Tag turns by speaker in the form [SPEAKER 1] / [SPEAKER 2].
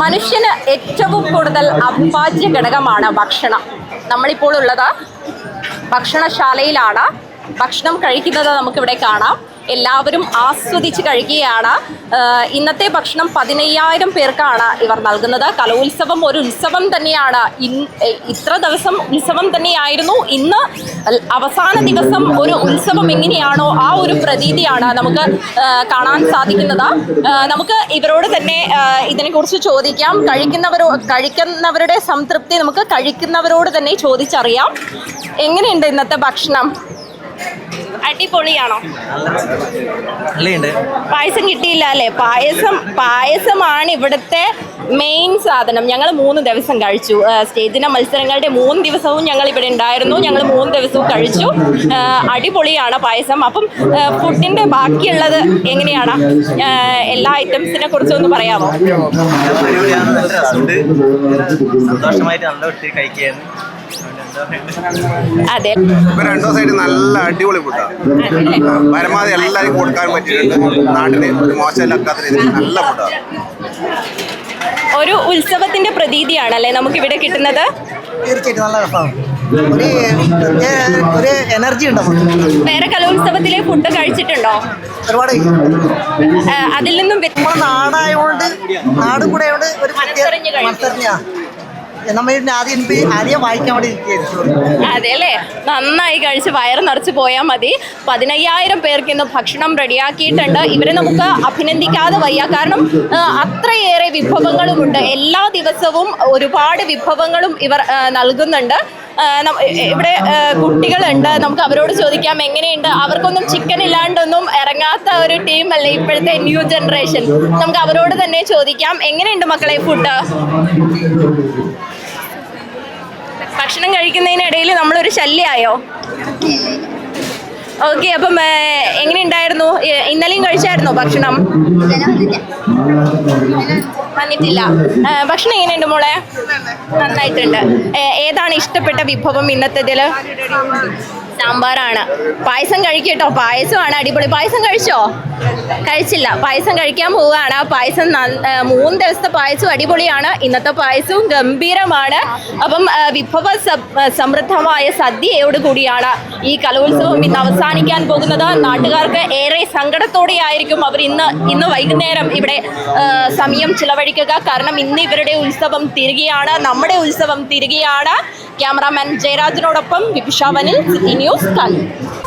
[SPEAKER 1] മനുഷ്യന് ഏറ്റവും കൂടുതൽ അവിഭാജ്യ ഘടകമാണ് ഭക്ഷണം. നമ്മളിപ്പോൾ ഉള്ളത് ഭക്ഷണശാലയിലാണ്. ഭക്ഷണം കഴിക്കുന്നത് നമുക്കിവിടെ കാണാം. എല്ലാവരും ആസ്വദിച്ച് കഴിക്കുകയാണ് ഇന്നത്തെ ഭക്ഷണം പതിനയ്യായിരം പേർക്കാണ് ഇവർ നൽകുന്നത്. കലോത്സവം ഒരു ഉത്സവം തന്നെയാണ്. ഇത്ര ദിവസം ഉത്സവം തന്നെയായിരുന്നു. ഇന്ന് അവസാന ദിവസം ഒരു ഉത്സവം എങ്ങനെയാണോ ആ ഒരു പ്രതീതിയാണ് നമുക്ക് കാണാൻ സാധിക്കുന്നത്. നമുക്ക് ഇവരോട് തന്നെ ഇതിനെക്കുറിച്ച് ചോദിക്കാം. കഴിക്കുന്നവരോ കഴിക്കുന്നവരുടെ സംതൃപ്തി നമുക്ക് കഴിക്കുന്നവരോട് തന്നെ ചോദിച്ചറിയാം. എങ്ങനെയുണ്ട് ഇന്നത്തെ ഭക്ഷണം? അടിപൊളിയാണോ? പായസം കിട്ടിയില്ല അല്ലേ? പായസം പായസമാണ് ഇവിടുത്തെ മെയിൻ സാധനം. ഞങ്ങൾ മൂന്ന് ദിവസം കഴിച്ചു. സ്റ്റേജിന സ്റ്റേജിന്റെ മത്സരങ്ങളുടെ മൂന്ന് ദിവസവും ഞങ്ങൾ ഇവിടെ ഉണ്ടായിരുന്നു. ഞങ്ങൾ മൂന്ന് ദിവസവും കഴിച്ചു. അടിപൊളിയാണ് പായസം. അപ്പം ഫുഡിന്റെ ബാക്കിയുള്ളത് എങ്ങനെയാണ്? എല്ലാ ഐറ്റംസിനെ കുറിച്ച് ഒന്ന് പറയാമോ?
[SPEAKER 2] സന്തോഷമായിട്ട് നല്ല ഒത്തിരി പറയണ്ടേ?
[SPEAKER 1] അതെ.
[SPEAKER 3] ഇപ്പൊ രണ്ടു ദിവസമായിട്ട് നല്ല അടിപൊളി ഫുഡാണ് പരമാവധി എല്ലാവർക്കും കൊടുക്കാൻ പറ്റിയിട്ടുണ്ട്. നാട്ടിന് ഒരു മോശമില്ലാത്ത രീതിയിൽ നല്ല ഫുഡാണ്
[SPEAKER 1] ഒരു ഉത്സവത്തിന്റെ പ്രതീതിയാണല്ലേ നമുക്ക് ഇവിടെ കിട്ടുന്നത്?
[SPEAKER 4] തീർച്ചയായിട്ടും നല്ല രസമാണ്. ഒരു എനർജി ഉണ്ടോ
[SPEAKER 1] വേറെ കലോത്സവത്തിലെ ഫുഡ് കഴിച്ചിട്ടുണ്ടോ?
[SPEAKER 4] ഒരുപാട്
[SPEAKER 1] അതിൽ നിന്നും
[SPEAKER 4] നമ്മുടെ നാടായതുകൊണ്ട് നാടും കൂടെ ഒരു. മത്സരഞ്ഞാ
[SPEAKER 1] അതെ അല്ലേ നന്നായി കഴിച്ച് വയറ് നിറച്ച് പോയാൽ മതി. പതിനയ്യായിരം പേർക്ക് ഇന്ന് ഭക്ഷണം റെഡിയാക്കിയിട്ടുണ്ട്. ഇവരെ നമുക്ക് അഭിനന്ദിക്കാതെ വയ്യ. കാരണം അത്രയേറെ വിഭവങ്ങളുമുണ്ട്. എല്ലാ ദിവസവും ഒരുപാട് വിഭവങ്ങളും ഇവർ നൽകുന്നുണ്ട്. ഇവിടെ കുട്ടികളുണ്ട്. നമുക്ക് അവരോട് ചോദിക്കാം എങ്ങനെയുണ്ട്? അവർക്കൊന്നും ചിക്കൻ ഇല്ലാണ്ടൊന്നും ഇറങ്ങാത്ത ഒരു ടീം അല്ലേ ഇപ്പോഴത്തെ ന്യൂ ജനറേഷൻ നമുക്ക് അവരോട് തന്നെ ചോദിക്കാം എങ്ങനെയുണ്ട് മക്കളെ ഫുഡ് ഭക്ഷണം കഴിക്കുന്നതിനിടയിൽ നമ്മളൊരു ശല്യമായോ ഓക്കെ അപ്പം എങ്ങനെയുണ്ടായിരുന്നു? ഇന്നലെയും കഴിച്ചായിരുന്നോ ഭക്ഷണം? വന്നിട്ടില്ല. ഭക്ഷണം എങ്ങനെയുണ്ട് മോളെ? നന്നായിട്ടുണ്ട്. ഏതാണ് ഇഷ്ടപ്പെട്ട വിഭവം ഇന്നത്തേതിൽ സാമ്പാറാണ്. പായസം കഴിക്കട്ടോ. പായസമാണ് അടിപൊളി. പായസം കഴിച്ചോ? കഴിച്ചില്ല. പായസം കഴിക്കാൻ പോവുകയാണ്. ആ പായസം മൂന്ന് ദിവസത്തെ പായസം അടിപൊളിയാണ്. ഇന്നത്തെ പായസവും ഗംഭീരമാണ്. അപ്പം വിഭവ സമൃദ്ധമായ സദ്യയോട് കൂടിയാണ് ഈ കലോത്സവം ഇന്ന് അവസാനിക്കാൻ പോകുന്നത്. നാട്ടുകാർക്ക് ഏറെ സങ്കടത്തോടെ ആയിരിക്കും അവർ ഇന്ന് ഇന്ന് വൈകുന്നേരം ഇവിടെ സമയം ചിലവഴിക്കുക. കാരണം ഇന്ന് ഇവരുടെ ഉത്സവം തിരികെയാണ്. നമ്മുടെ ഉത്സവം തിരികെയാണ്. ക്യാമറാമാൻ ജയരാജനോടൊപ്പം വിഭിഷാവനിൽ സിറ്റി ന്യൂസ് കണ്ണൂർ